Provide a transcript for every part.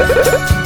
Ha ha ha!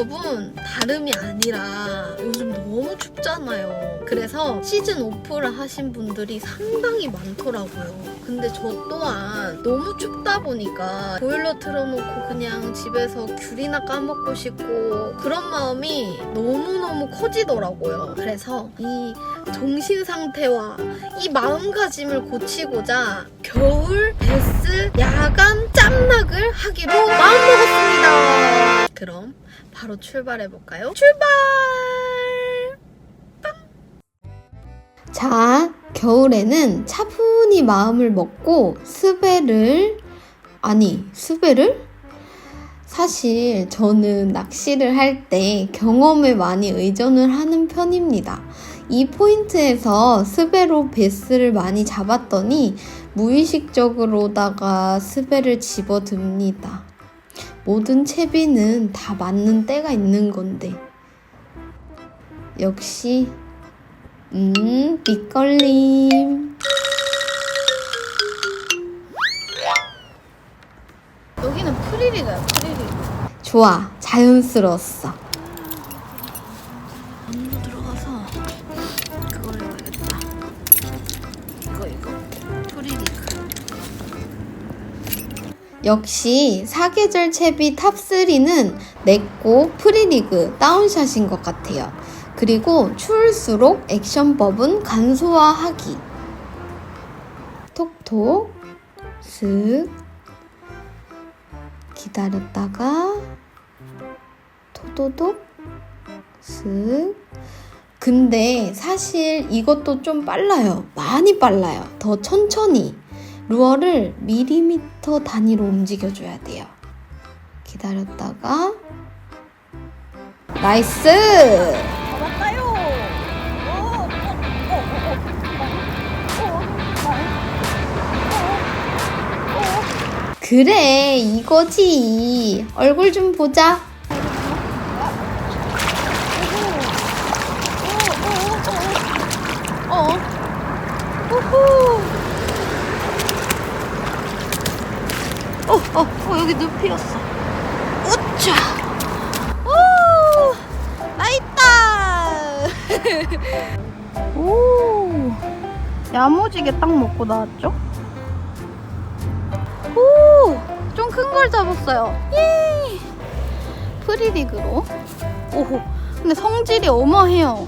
여러분 다름이 아니라 요즘 너무 춥잖아요. 그래서 시즌 오프를 하신 분들이 상당히 많더라고요. 근데 저 또한 너무 춥다 보니까 보일러 틀어놓고 그냥 집에서 귤이나 까먹고 싶고 그런 마음이 너무너무 커지더라고요. 그래서 이 정신 상태와 이 마음가짐을 고치고자 겨울 베스 야간 짬낙을 하기로 마음먹었습니다. 그럼 바로 출발해 볼까요? 출발! 빵! 자, 겨울에는 차분히 마음을 먹고 스베를 아니, 스베를? 사실 저는 낚시를 할 때 경험에 많이 의존을 하는 편입니다. 이 포인트에서 스베로 베스를 많이 잡았더니 무의식적으로다가 스베를 집어듭니다. 모든 채비는 다 맞는 때가 있는 건데. 역시, 음, 밑걸림. 여기는 프리리가요, 프리리. 좋아, 자연스러웠어. 역시 사계절 채비 탑3는 내꼬 프리리그 다운샷인 것 같아요. 그리고 추울수록 액션법은 간소화하기. 톡톡, 슥, 기다렸다가, 토도독, 슥. 근데 사실 이것도 좀 빨라요. 많이 빨라요. 더 천천히. 루어를 미리미터 단위로 움직여줘야 돼요. 기다렸다가 나이스! 오, 그래 이거지. 얼굴 좀 보자. 어. 우후. 어, 어, 어, 여기 늪이었어. 우짜! 오! 나있다! 오, 야무지게 딱 먹고 나왔죠? 오! 좀 큰 걸 잡았어요. 예! 프리리그로. 오호. 근데 성질이 어마해요.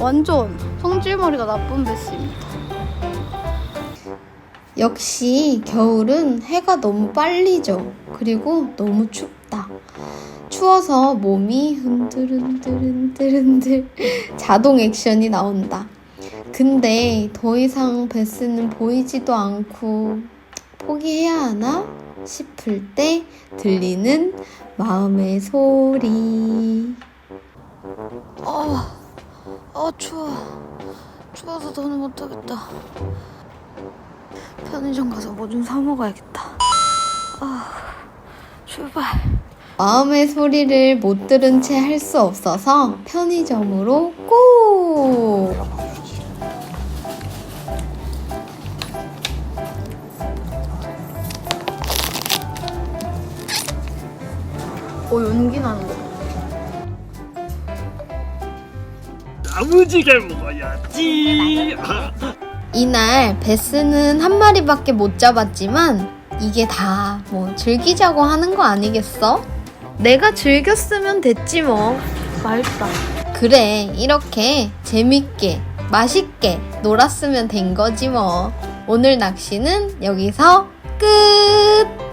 완전 성질머리가 나쁜 베스입니다. 역시 겨울은 해가 너무 빨리 져. 그리고 너무 춥다. 추워서 몸이 흔들흔들흔들흔들 자동 액션이 나온다. 근데 더 이상 베스는 보이지도 않고 포기해야 하나 싶을 때 들리는 마음의 소리. 아, 아 추워. 추워서 더는 못하겠다. 편의점 가서 뭐 좀 사 먹어야겠다. 아, 출발. 마음의 소리를 못 들은 채 할 수 없어서 편의점으로 꼭! 어, 연기 나는 거. 야무지게 먹어야지. 아, 이날 베스는 한 마리밖에 못 잡았지만 이게 다 뭐 즐기자고 하는 거 아니겠어? 내가 즐겼으면 됐지 뭐. 맛있다. 그래, 이렇게 재밌게, 맛있게 놀았으면 된 거지 뭐. 오늘 낚시는 여기서 끝!